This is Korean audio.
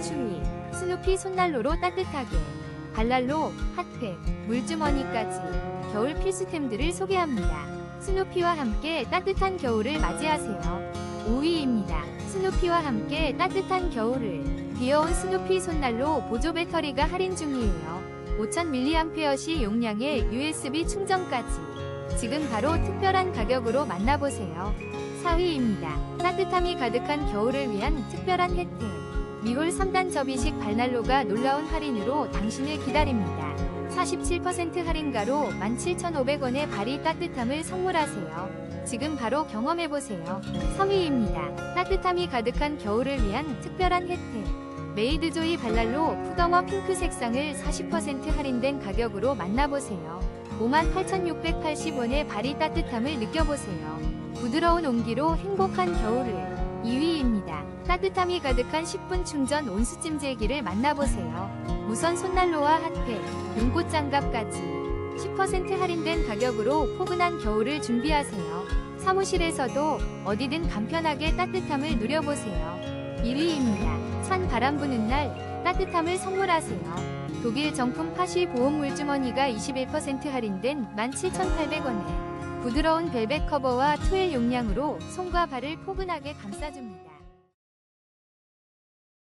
추위, 스누피 손난로로 따뜻하게, 발랄로, 핫팩, 물주머니까지 겨울 필수템들을 소개합니다. 스누피와 함께 따뜻한 겨울을 맞이하세요. 5위입니다. 스누피와 함께 따뜻한 겨울을 귀여운 스누피 손난로 보조 배터리가 할인 중이에요. 5000mAh 용량의 USB 충전까지 지금 바로 특별한 가격으로 만나보세요. 4위입니다. 따뜻함이 가득한 겨울을 위한 특별한 혜택. 미홀 3단 접이식 발난로가 놀라운 할인으로 당신을 기다립니다. 47% 할인가로 17,500원의 발이 따뜻함을 선물하세요. 지금 바로 경험해보세요. 3위입니다. 따뜻함이 가득한 겨울을 위한 특별한 혜택. 메이드조이 발랄로 푸더머 핑크 색상을 40% 할인된 가격으로 만나보세요. 58,680원의 발이 따뜻함을 느껴보세요. 부드러운 온기로 행복한 겨울을 2위입니다. 따뜻함이 가득한 10분 충전 온수 찜질기를 만나보세요. 무선 손난로와 핫팩, 눈꽃 장갑까지 10% 할인된 가격으로 포근한 겨울을 준비하세요. 사무실에서도 어디든 간편하게 따뜻함을 누려보세요. 1위입니다. 찬 바람 부는 날 따뜻함을 선물하세요. 독일 정품 파시 보온 물주머니가 21% 할인된 17,800원에 부드러운 벨벳 커버와 트웰 용량으로 손과 발을 포근하게 감싸줍니다.